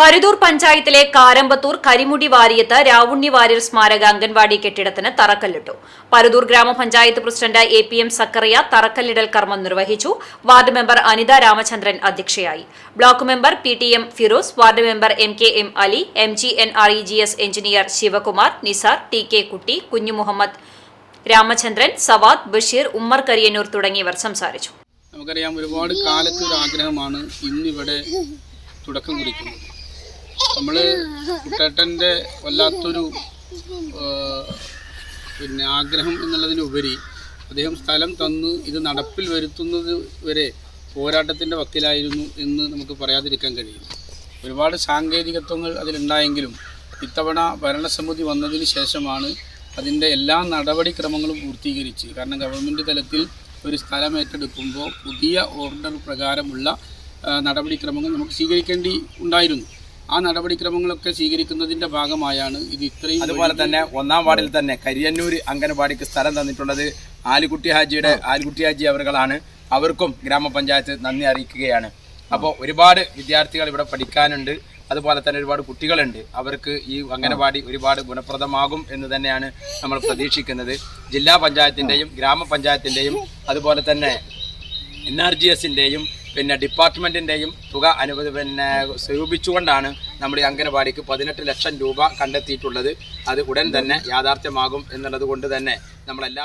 പരുതൂർ പഞ്ചായത്തിലെ കാരമ്പത്തൂർ കരിമുടി വാരിയത്ത് രാവുണ്ണി വാര്യർ സ്മാരക അംഗൻവാടി കെട്ടിടത്തിന് തറക്കല്ലിട്ടു. പരുതൂർ ഗ്രാമപഞ്ചായത്ത് president A P M Zakariya തറക്കല്ലിടൽ കർമ്മം നിർവഹിച്ചു. വാർഡ് മെമ്പർ അനിത രാമചന്ദ്രൻ അധ്യക്ഷയായി. Block member P T M Firoz ward member M K M Ali M G N R E G S engineer Sivakumar Nisar T K Kutty Kunju Muhammad Ramachandran Savad Basheer Ummer Kariyannur തുടങ്ങിയവർ സംസാരിച്ചു. നമുക്കറിയാം ഒരുപാട് കാലത്തെ ഒരു ആഗ്രഹമാണ് ഇന്നിവിടെ തുടക്കം കുറിക്കുന്നത്. നമ്മൾ കുട്ടേട്ടന്റെ വല്ലാത്തൊരു പിന്നെ ആഗ്രഹം എന്നുള്ളതിനുപരി അദ്ദേഹം സ്ഥലം തന്ന് ഇത് നടപ്പിൽ വരുത്തുന്നത് വരെ പോരാട്ടത്തിന്റെ വക്കിലായിരുന്നു എന്ന് നമുക്ക് പറയാതിരിക്കാൻ കഴിയും. ഒരുപാട് സാങ്കേതികത്വങ്ങൾ അതിലുണ്ടായെങ്കിലും ഇത്തവണ ഭരണസമിതി വന്നതിന് ശേഷമാണ് അതിന്റെ എല്ലാ നടപടിക്രമങ്ങളും പൂർത്തീകരിച്ച് കാരണം ഗവൺമെന്റ് തലത്തിൽ ഒരു സ്ഥലം ഏറ്റെടുക്കുമ്പോൾ പുതിയ ഓർഡർ പ്രകാരമുള്ള നടപടിക്രമങ്ങൾ നമുക്ക് സ്വീകരിക്കേണ്ടി ഉണ്ടായിരുന്നു. ആ നടപടിക്രമങ്ങളൊക്കെ സ്വീകരിക്കുന്നതിന്റെ ഭാഗമായാണ് ഇത് ഇത്രയും അതുപോലെ തന്നെ ഒന്നാം വാർഡിൽ തന്നെ കരിയന്നൂർ അംഗനവാടിക്ക് സ്ഥലം തന്നിട്ടുള്ളത് ആലിക്കുട്ടി ഹാജിയുടെ ആലിക്കുട്ടി ഹാജി അവരുകളാണ് അവർക്കും ഗ്രാമപഞ്ചായത്ത് നന്ദി അറിയിക്കുകയാണ്. അപ്പോൾ ഒരുപാട് വിദ്യാർത്ഥികൾ ഇവിടെ പഠിക്കാനുണ്ട്. അതുപോലെ തന്നെ ഒരുപാട് കുട്ടികളുണ്ട്. അവർക്ക് ഈ അംഗനവാടി ഒരുപാട് ഗുണപ്രദമാകും എന്ന് തന്നെയാണ് നമ്മൾ പ്രതീക്ഷിക്കുന്നത്. ജില്ലാ പഞ്ചായത്തിന്റെയും ഗ്രാമപഞ്ചായത്തിന്റെയും അതുപോലെ തന്നെ എൻ ആർ ജി എസിന്റെയും പിന്നെ ഡിപ്പാർട്ട്മെന്റിന്റെയും തുക അനുവദി പിന്നെ സ്വരൂപിച്ചുകൊണ്ടാണ് നമ്മുടെ അംഗനവാടിക്ക് പതിനെട്ട് ലക്ഷം രൂപ കണ്ടെത്തിയിട്ടുള്ളത്. അത് ഉടൻ തന്നെ യാഥാർത്ഥ്യമാകും എന്നുള്ളത് കൊണ്ട് തന്നെ നമ്മളെല്ലാ